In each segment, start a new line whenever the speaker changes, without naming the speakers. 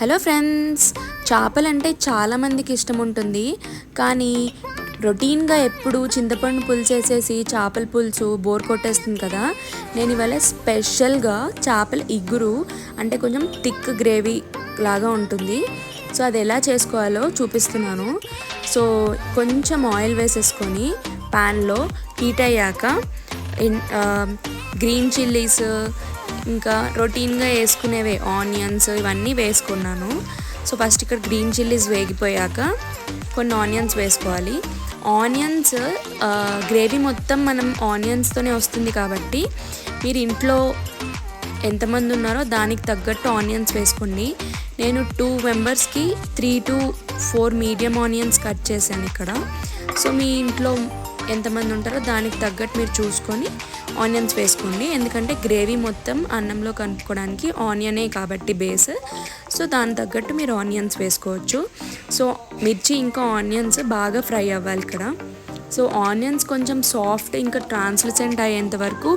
Hello friends చేపలంటే చాలామందికి ఇష్టం ఉంటుంది. కానీ రొటీన్గా ఎప్పుడు చింతపండు పులుసు వేసేసి చేపల పులుసు బోర్ కొట్టేస్తుంది కదా. నేను ఇవాళ స్పెషల్గా చేపల ఇగురు అంటే కొంచెం థిక్ గ్రేవీ లాగా ఉంటుంది. సో అది ఎలా చేసుకోవాలో చూపిస్తున్నాను. సో కొంచెం ఆయిల్ వేసేసుకొని ప్యాన్లో హీట్ అయ్యాక గ్రీన్ చిల్లీస్ ఇంకా రొటీన్గా వేసుకునేవే ఆనియన్స్ ఇవన్నీ వేసుకున్నాను. సో ఫస్ట్ ఇక్కడ గ్రీన్ చిల్లీస్ వేగిపోయాక కొన్ని ఆనియన్స్ వేసుకోవాలి. ఆనియన్స్ గ్రేవీ మొత్తం మనం ఆనియన్స్తోనే వస్తుంది కాబట్టి మీరు ఇంట్లో ఎంతమంది ఉన్నారో దానికి తగ్గట్టు ఆనియన్స్ వేసుకోండి. నేను టూ మెంబర్స్కి three to four medium onions cut చేశాను ఇక్కడ. సో మీ ఇంట్లో ఎంతమంది ఉంటారో దానికి తగ్గట్టు మీరు చూసుకొని ఆనియన్స్ వేసుకోండి. ఎందుకంటే గ్రేవీ మొత్తం అన్నంలో కలుపుకోవడానికి ఆనియనే కాబట్టి బేస్ సో దాని తగ్గట్టు మీరు ఆనియన్స్ వేసుకోవచ్చు. సో మిర్చి ఇంకా ఆనియన్స్ బాగా ఫ్రై అవ్వాలి ఇక్కడ. సో ఆనియన్స్ కొంచెం సాఫ్ట్ ఇంకా ట్రాన్స్లసెంట్ అయ్యేంత వరకు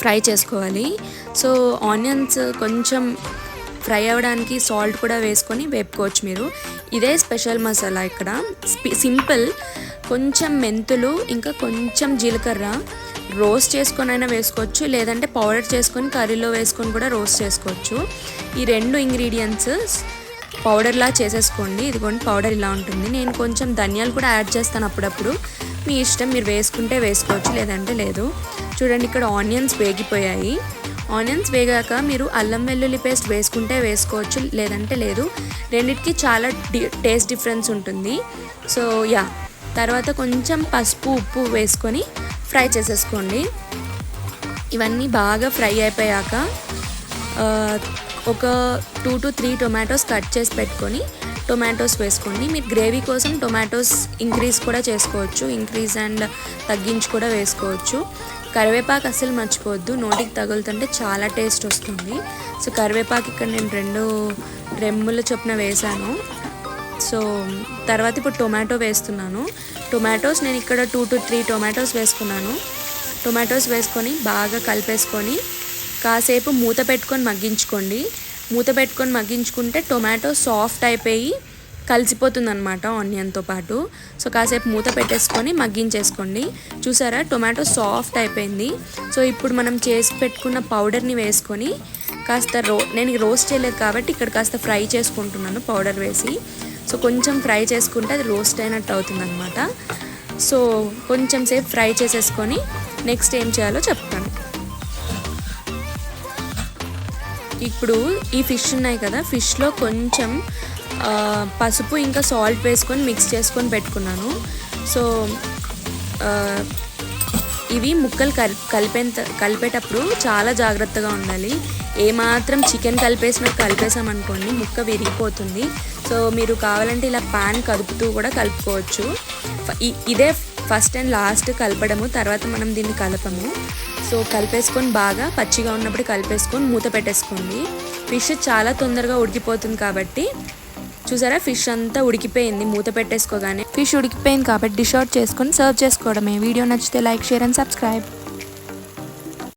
ఫ్రై చేసుకోవాలి. సో ఆనియన్స్ కొంచెం ఫ్రై అవ్వడానికి సాల్ట్ కూడా వేసుకొని వేపుకోవచ్చు మీరు. ఇదే స్పెషల్ మసాలా ఇక్కడ. సింపుల్ కొంచెం మెంతులు ఇంకా కొంచెం జీలకర్ర రోస్ట్ చేసుకొని అయినా వేసుకోవచ్చు లేదంటే పౌడర్ చేసుకొని కర్రీలో వేసుకొని కూడా రోస్ట్ చేసుకోవచ్చు. ఈ రెండు ఇంగ్రీడియంట్స్ పౌడర్లా చేసేసుకోండి. ఇదిగోండి పౌడర్ ఇలా ఉంటుంది. నేను కొంచెం ధనియాలు కూడా యాడ్ చేస్తాను అప్పుడప్పుడు. మీ ఇష్టం మీరు వేసుకుంటే వేసుకోవచ్చు లేదంటే లేదు. చూడండి ఇక్కడ ఆనియన్స్ వేగిపోయాయి. ఆనియన్స్ వేగాక మీరు అల్లం వెల్లుల్లి పేస్ట్ వేసుకుంటే వేసుకోవచ్చు లేదంటే లేదు. రెండిటికి చాలా టేస్ట్ డిఫరెన్స్ ఉంటుంది. So yeah. తర్వాత కొంచెం పసుపు ఉప్పు వేసుకొని ఫ్రై చేసేసుకోండి. ఇవన్నీ బాగా ఫ్రై అయిపోయాక ఒక two to three tomatoes cut చేసి పెట్టుకొని టొమాటోస్ వేసుకోండి. మీరు గ్రేవీ కోసం టొమాటోస్ ఇంక్రీజ్ కూడా చేసుకోవచ్చు. ఇంక్రీజ్ అండ్ తగ్గించి కూడా వేసుకోవచ్చు. కరివేపాకు అసలు మర్చిపోవద్దు. నోటికి తగులుతుంటే చాలా టేస్ట్ వస్తుంది. సో కరివేపాకు ఇక్కడ నేను రెండు రెమ్ముల చొప్పున వేసాను సో తర్వాత ఇప్పుడు టొమాటో వేస్తున్నాను. టొమాటోస్ నేను ఇక్కడ టూ టు త్రీ టొమాటోస్ వేసుకున్నాను. టొమాటోస్ వేసుకొని బాగా కలిపేసుకొని కాసేపు మూత పెట్టుకొని మగ్గించుకోండి. మూత పెట్టుకొని మగ్గించుకుంటే టొమాటో సాఫ్ట్ అయిపోయి కలిసిపోతుంది అనమాట ఆనియన్తో పాటు. సో కాసేపు మూత పెట్టేసుకొని మగ్గించేసుకోండి. చూసారా? టొమాటో సాఫ్ట్ అయిపోయింది. సో ఇప్పుడు మనం చేసి పెట్టుకున్న పౌడర్ని వేసుకొని కాస్త రో నేను రోస్ట్ చేయలేదు కాబట్టి ఇక్కడ కాస్త ఫ్రై చేసుకుంటున్నాను పౌడర్ వేసి. సో కొంచెం ఫ్రై చేసుకుంటే అది రోస్ట్ అయినట్టు అవుతుంది అనమాట సో కొంచెం సేపు ఫ్రై చేసేసుకొని నెక్స్ట్ ఏం చేయాలో చెప్తాను. ఇప్పుడు ఈ ఫిష్ ఉన్నాయి కదా ఫిష్లో కొంచెం పసుపు ఇంకా సాల్ట్ వేసుకొని మిక్స్ చేసుకొని పెట్టుకున్నాను. సో ఇవి ముక్కలు కల్ కలిపేంత కలిపేటప్పుడు చాలా జాగ్రత్తగా ఉండాలి. ఏమాత్రం చికెన్ కలిపేసినట్టు కలిపేసామనుకోండి ముక్క విరిగిపోతుంది. సో మీరు కావాలంటే ఇలా పాన్ కలుపుతూ కూడా కలుపుకోవచ్చు. ఇదే ఫస్ట్ అండ్ లాస్ట్ కలపడము తర్వాత మనం దీన్ని కలపము. సో కలిపేసుకొని బాగా పచ్చిగా ఉన్నప్పుడు కలిపేసుకొని మూత పెట్టేసుకోండి. ఫిష్ చాలా తొందరగా ఉడికిపోతుంది కాబట్టి చూసారా ఫిష్ అంతా ఉడికిపోయింది మూత పెట్టేసుకోగానే. ఫిష్ ఉడికిపోయింది కాబట్టి డిష్ అవుట్ చేసుకొని సర్వ్ చేసుకోవడమే. వీడియో నచ్చితే లైక్ షేర్ అండ్ సబ్స్క్రైబ్.